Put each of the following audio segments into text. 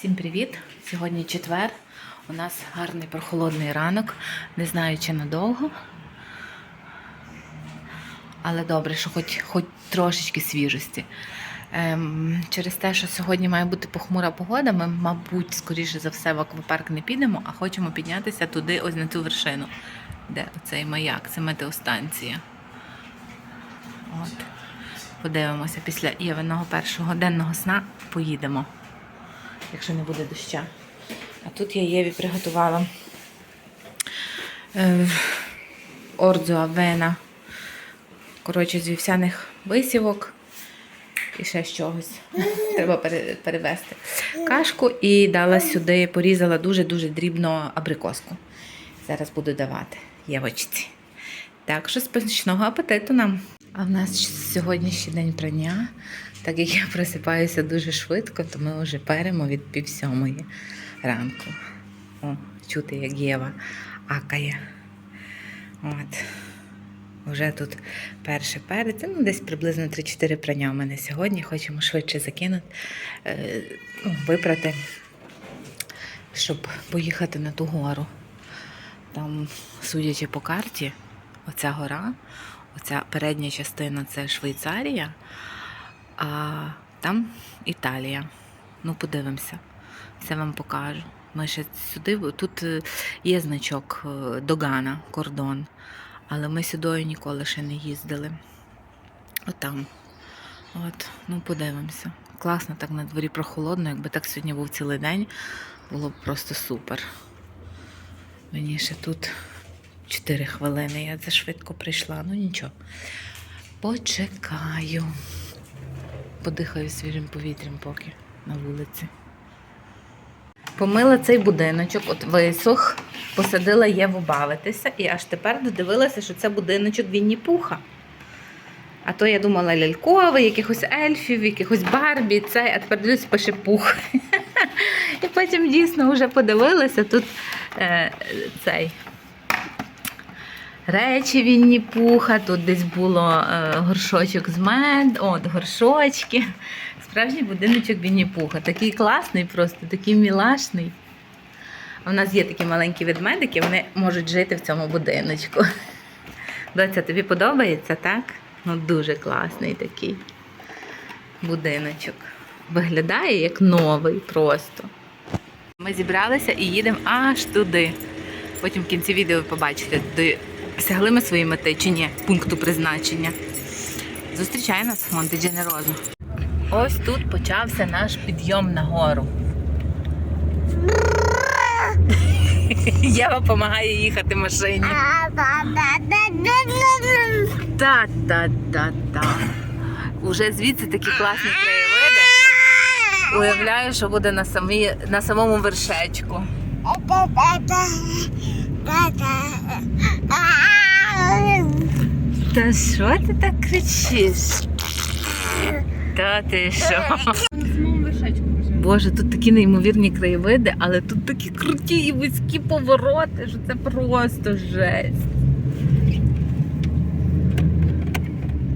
Всім привіт! Сьогодні четвер. У нас гарний прохолодний ранок. Не знаю, чи надовго. Але добре, що хоч, хоч трошечки свіжості. Ем, через те, що сьогодні має бути похмура погода, ми, мабуть, скоріше за все, в аквапарк не підемо, а хочемо піднятися туди, ось на цю вершину, де оцей маяк, це метеостанція. От. Подивимося після Євиного першого денного сна поїдемо якщо не буде доща. А тут я Єві приготувала е, ордзу авена. Коротше, з вівсяних висівок і ще з чогось. Треба пере- перевести кашку і дала сюди, порізала дуже-дуже дрібно абрикоску. Зараз буду давати Євочці. Так що смачного апетиту нам. А в нас сьогоднішній день прання. Так як я просипаюся дуже швидко, то ми вже перемо від пів сьомої ранку. О, чути, як Єва акає. От. Вже тут перше перець, ну десь приблизно 3-4 прання у мене сьогодні. Хочемо швидше закинути, е, ну, випрати, щоб поїхати на ту гору. Там, судячи по карті, оця гора, оця передня частина це Швейцарія, а там Італія. Ну, подивимося, все вам покажу. Ми ще сюди, тут е, є значок е, Догана, кордон, але ми сюди ніколи ще не їздили. Отам. От, ну подивимося. Класно, так на дворі прохолодно, якби так сьогодні був цілий день, було б просто супер. Мені ще тут 4 хвилини. Я це швидко прийшла, ну нічого. Почекаю. Подихаю свіжим повітрям поки на вулиці. Помила цей будиночок, от висох, посадила Єву бавитися, і аж тепер додивилася, що це будиночок Вінні Пуха. А то я думала ляльковий, якихось ельфів, якихось Барбі, цей, а тепер дивлюсь, пише пух. І потім дійсно вже подивилася тут е, цей речі Вінні Пуха, тут десь було е, горшочок з мед, от горшочки. Справжній будиночок Вінні Пуха. Такий класний, просто такий мілашний. В нас є такі маленькі ведмедики, вони можуть жити в цьому будиночку. Доця, тобі подобається, так? Ну, дуже класний такий будиночок. Виглядає як новий просто. Ми зібралися і їдемо аж туди. Потім в кінці відео ви побачите, досягли ми свої мети чи ні, пункту призначення. Зустрічає нас Монте Дженерозо. Ось тут почався наш підйом на гору. Єва допомагає їхати машині. Та-та-та-та. Уже звідси такі класні краєвиди. Уявляю, що буде на, самі, на самому вершечку. Та що ти так кричиш? Та ти що? Боже, тут такі неймовірні краєвиди, але тут такі круті і вузькі повороти, що це просто жесть.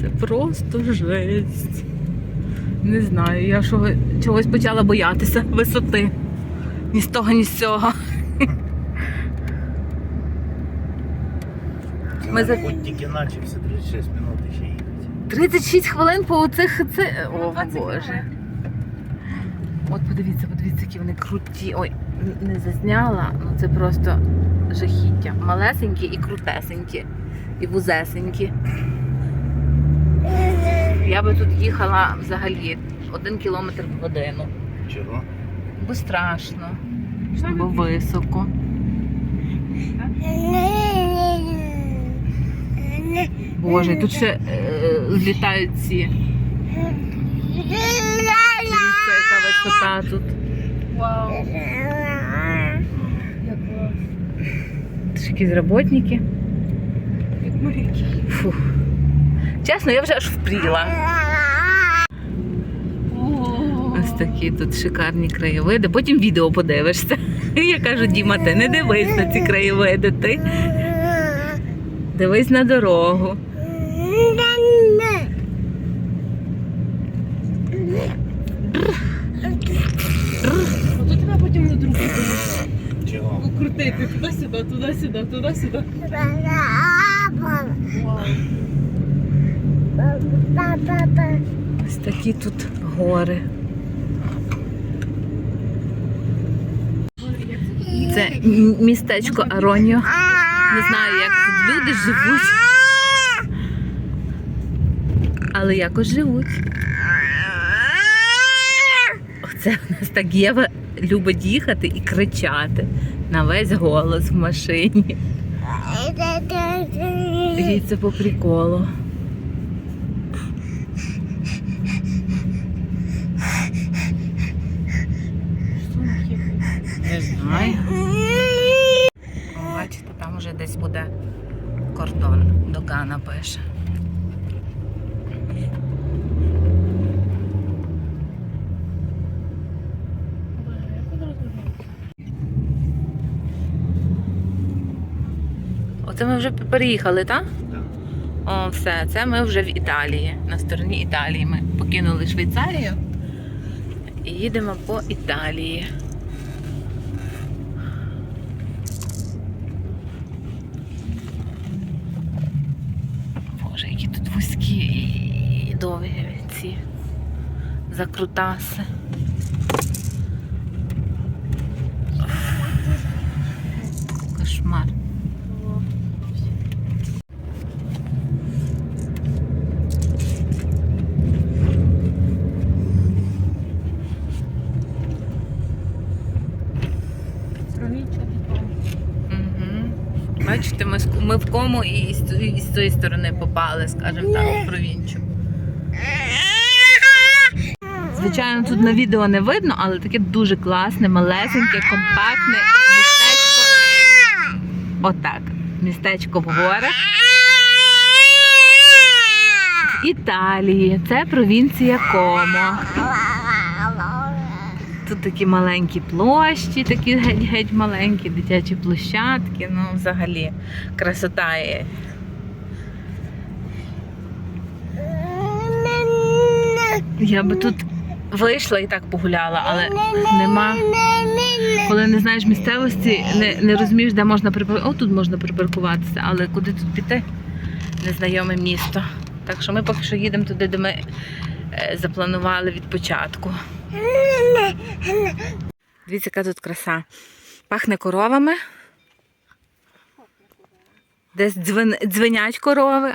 Це просто жесть. Не знаю, я чогось почала боятися висоти. Ні з того, ні з цього. Ми за- Путь тільки начався, 36 минут ще їхати. 36 хвилин по оцих це. О, Боже. От подивіться, подивіться, які вони круті. Ой, не зазняла, ну це просто жахіття. Малесенькі і крутесенькі, і вузесенькі. Я би тут їхала взагалі один кілометр в годину. Чого? Бо страшно, бо високо. Боже, тут ще е, літають ці. Дивіться, яка висота тут. Вау. Це ж якісь роботники. Фух. Чесно, я вже аж впріла. Такі тут шикарні краєвиди. Потім відео подивишся. Я кажу, Діма, ти не дивись на ці краєвиди. Ти дивись на дорогу. Тут потім на другу крутити туди-сюди, туди-сюди, туди-сюди. Ось такі тут гори. Це містечко Ароньо. Не знаю, як тут люди живуть. Але якось живуть. Оце у нас так Єва любить їхати і кричати на весь голос в машині. Їй це по приколу. Не знаю. О, Бачите, там вже десь буде Гана пише. Оце ми вже переїхали, так? Так. О, все, це ми вже в Італії. На стороні Італії. Ми покинули Швейцарію і їдемо по Італії. Боже, які тут вузькі і довгі ці закрутаси. Кошмар. Угу. Бачите, ми, ми в кому і з, цієї сторони попали, скажімо так, в провінчу. Звичайно, тут на відео не видно, але таке дуже класне, малесеньке, компактне містечко. Отак. Містечко в горах. Італії. Це провінція Комо. Тут такі маленькі площі, такі геть-геть маленькі, дитячі площадки. Ну, взагалі, красота є. Я би тут вийшла і так погуляла, але нема. Коли не знаєш місцевості, не, не розумієш, де можна припаркуватися. О, тут можна припаркуватися, але куди тут піти? Незнайоме місто. Так що ми поки що їдемо туди, де ми е, запланували від початку. Дивіться, яка тут краса. Пахне коровами. Десь дзвен... дзвенять корови.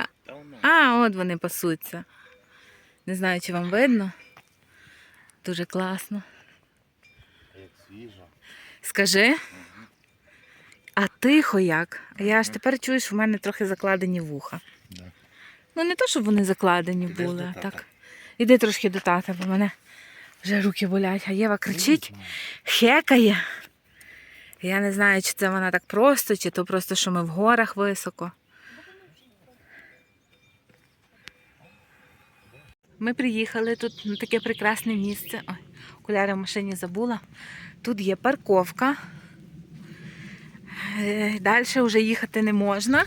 А, от вони пасуться. Не знаю, чи вам видно. Дуже класно. Як свіжо. Скажи. А тихо як? Я аж тепер чую, що в мене трохи закладені вуха. Ну не то, щоб вони закладені були, а так. Іди трошки до тата, бо мене вже руки болять. А Єва кричить, хекає. Я не знаю, чи це вона так просто, чи то просто, що ми в горах високо. Ми приїхали тут на таке прекрасне місце. Ой, окуляри в машині забула. Тут є парковка. Далі вже їхати не можна.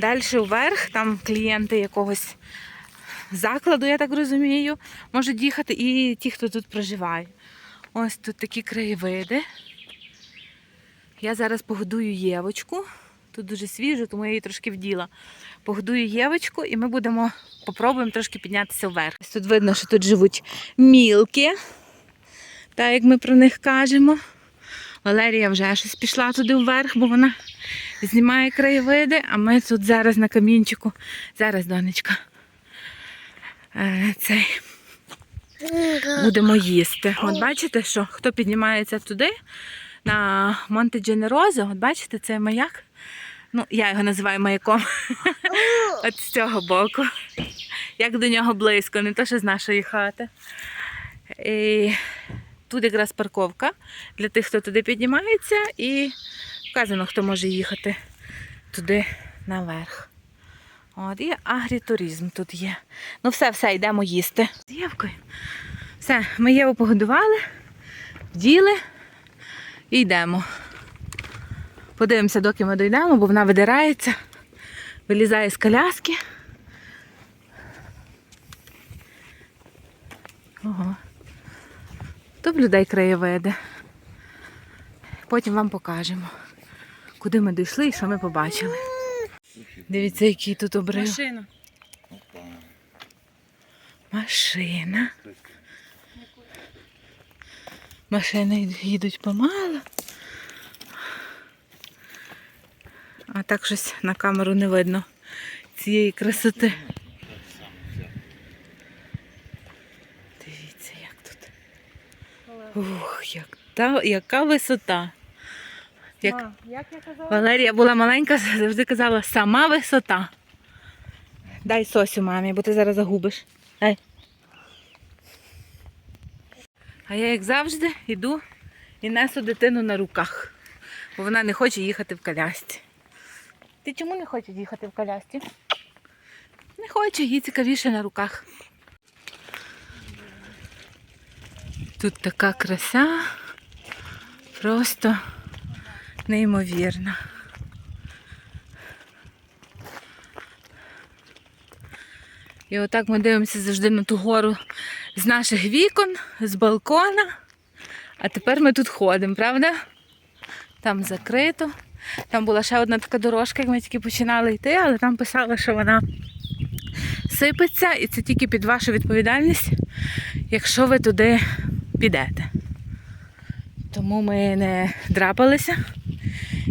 Далі вверх, там клієнти якогось закладу, я так розумію, можуть їхати і ті, хто тут проживає. Ось тут такі краєвиди. Я зараз погодую Євочку. Тут дуже свіжо, тому я її трошки вділа. Погодую Євочку і ми будемо попробуємо трошки піднятися вверх. Тут видно, що тут живуть мілки, так як ми про них кажемо. Валерія вже щось пішла туди вверх, бо вона знімає краєвиди, а ми тут зараз на камінчику. Зараз, донечка. Е, Цей. Будемо їсти. От бачите, що хто піднімається туди, на Монте Дженерозо, от бачите, це маяк. Ну, я його називаю маяком. От з цього боку. Як до нього близько, не то що з нашої хати. І тут якраз парковка для тих, хто туди піднімається, і вказано, хто може їхати туди наверх. От, і агрітуризм тут є. Ну все, все, йдемо їсти. З Євкою. Все, ми Єву погодували, вділи і йдемо. Подивимося, доки ми дійдемо, бо вона видирається, вилізає з коляски. Ого. В людей краєвиди. Потім вам покажемо, куди ми дійшли і що ми побачили. Дивіться, який тут обрив. Машина. Машина. Машини їдуть помало. А так щось на камеру не видно цієї красоти. Дивіться, як тут. Ух, як та, яка висота. Як А, як я казала? Валерія була маленька, завжди казала, сама висота. Дай сосю мамі, бо ти зараз загубиш. Дай. А я, як завжди, йду і несу дитину на руках, бо вона не хоче їхати в колясці. Ти чому не хочеш їхати в колясці? Не хоче, їй цікавіше на руках. Тут така краса, просто неймовірна. І отак ми дивимося завжди на ту гору з наших вікон, з балкона. А тепер ми тут ходимо, правда? Там закрито. Там була ще одна така дорожка, як ми тільки починали йти, але там писали, що вона сипеться, і це тільки під вашу відповідальність, якщо ви туди підете. Тому ми не драпалися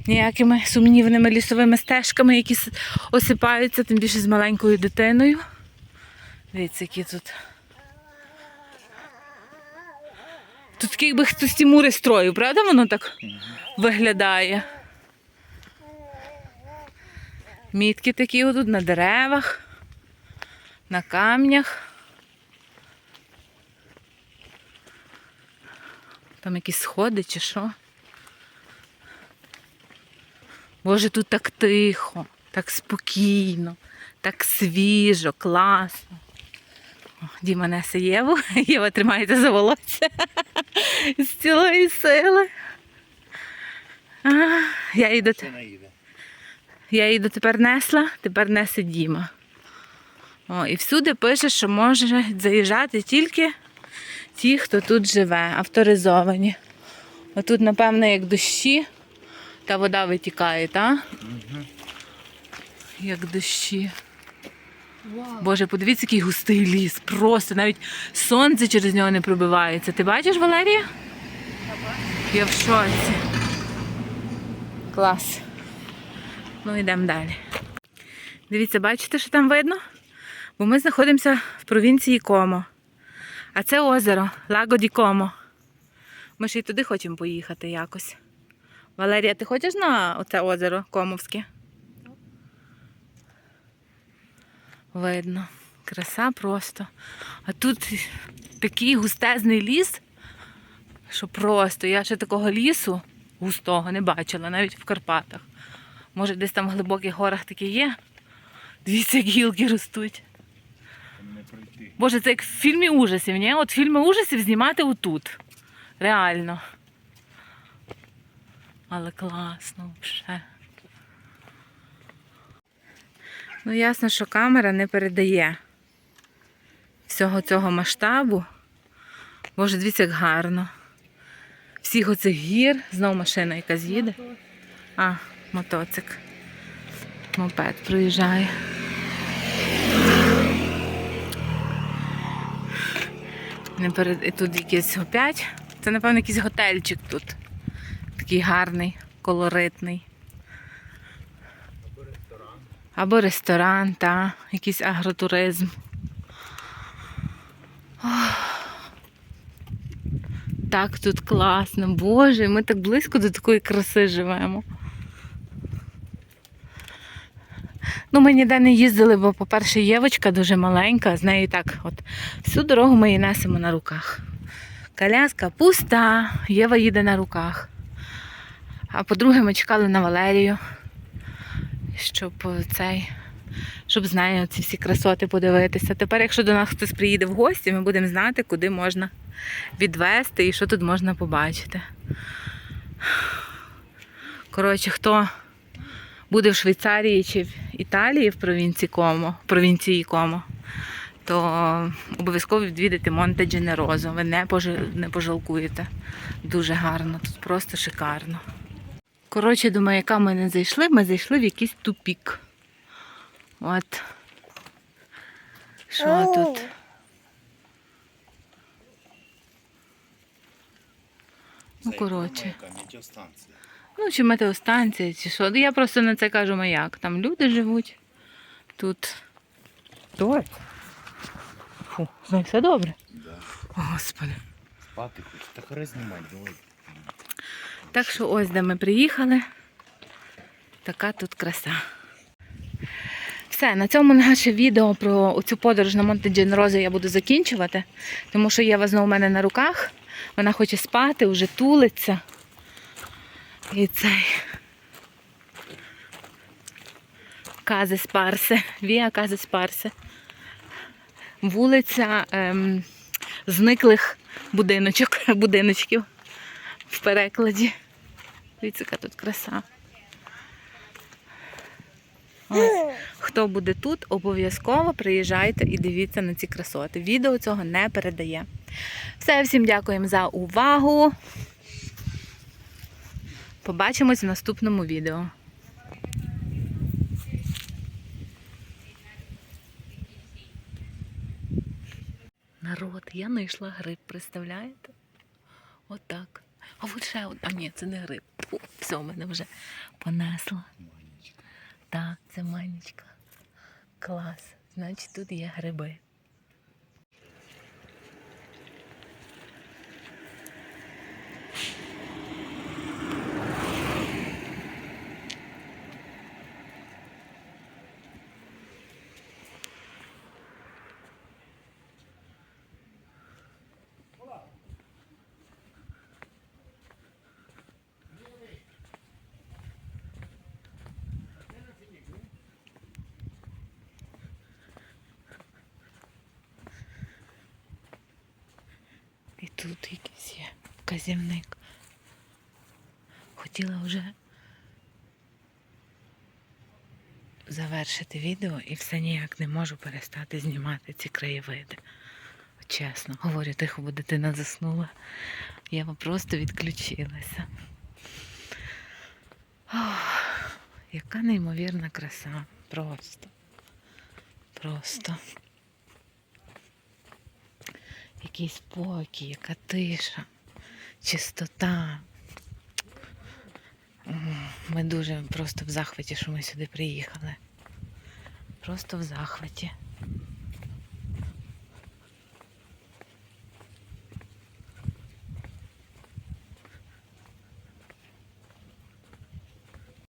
ніякими сумнівними лісовими стежками, які осипаються, тим більше з маленькою дитиною. Дивіться, які тут. Тут такий якби хтось ті мури строїв, правда воно так виглядає? Мітки такі отут на деревах, на камнях. Там якісь сходи чи що. Боже, тут так тихо, так спокійно, так свіжо, класно. О, Діма несе Єву, Єва тримається за волосся з цілої сили. А, я її, до, я її дотепер несла, тепер несе Діма. О, і всюди пише, що можуть заїжджати тільки ті, хто тут живе, авторизовані. Отут, напевно, як дощі, та вода витікає, так? Як дощі. Вау. Боже, подивіться, який густий ліс. Просто навіть сонце через нього не пробивається. Ти бачиш, Валерія? Я в шоці. Клас. Ну, йдемо далі. Дивіться, бачите, що там видно? Бо ми знаходимося в провінції Комо. А це озеро Лаго ді Комо. Ми ж і туди хочемо поїхати якось. Валерія, ти хочеш на оце озеро Комовське? Видно. Краса просто. А тут такий густезний ліс, що просто я ще такого лісу густого не бачила, навіть в Карпатах. Може, десь там в глибоких горах такі є. Дивіться, як гілки ростуть. Боже, це як в фільмі ужасів, ні? От фільми ужасів знімати отут. Реально. Але класно вже. Ну, ясно, що камера не передає всього цього масштабу. Боже, дивіться, як гарно. Всіх оцих гір, знов машина якась їде. А, мотоцик. Мопед проїжджає. І тут якийсь опять. Це, напевно, якийсь готельчик тут. Такий гарний, колоритний. Або ресторан, та, якийсь агротуризм. Ох. Так тут класно. Боже, ми так близько до такої краси живемо. Ну, ми ніде не їздили, бо, по-перше, Євочка дуже маленька, з нею так, от всю дорогу ми її несемо на руках. Коляска пуста, Єва їде на руках. А по-друге, ми чекали на Валерію, щоб цей, щоб з нею ці всі красоти подивитися. Тепер, якщо до нас хтось приїде в гості, ми будемо знати, куди можна відвести і що тут можна побачити. Коротше, хто буде в Швейцарії чи в Італії в провінції Комо, провінції Комо, то обов'язково відвідайте Монте Дженерозо. Ви не пожалкуєте. Дуже гарно, тут просто шикарно. Коротше, думаю, яка ми не зайшли, ми зайшли в якийсь тупік. От. Що тут? Ну, коротше. Ну, чи метеостанція, чи що. Ну, Я просто на це кажу маяк. Там люди живуть. Тут. Добре. Фу, з все добре. Да. О, Господи. Спати хочеш. Та хай знімай, давай. Так що ось де ми приїхали. Така тут краса. Все, на цьому наше відео про цю подорож на Монте Дженерозо я буду закінчувати, тому що Єва знову у мене на руках. Вона хоче спати, вже тулиться. І цей. Кази Спарсе. Віа Кази Спарсе. Вулиця ем, зниклих будиночок, будиночків в перекладі. Дивіться, яка тут краса. Ось. Хто буде тут, обов'язково приїжджайте і дивіться на ці красоти. Відео цього не передає. Все, всім дякуємо за увагу. Побачимось в наступному відео. Народ, я знайшла гриб, представляєте? Отак. А от ще од- А ні, це не гриб. Фу, все, мене вже понесло. Так, це манічка. Клас. Значить, тут є гриби. Тут якийсь є казівник. Хотіла вже завершити відео і все ніяк не можу перестати знімати ці краєвиди. Чесно, говорю, тихо, бо дитина заснула. Я просто відключилася. Ох, яка неймовірна краса. Просто. Просто. Який спокій, яка тиша, чистота. Ми дуже просто в захваті, що ми сюди приїхали. Просто в захваті.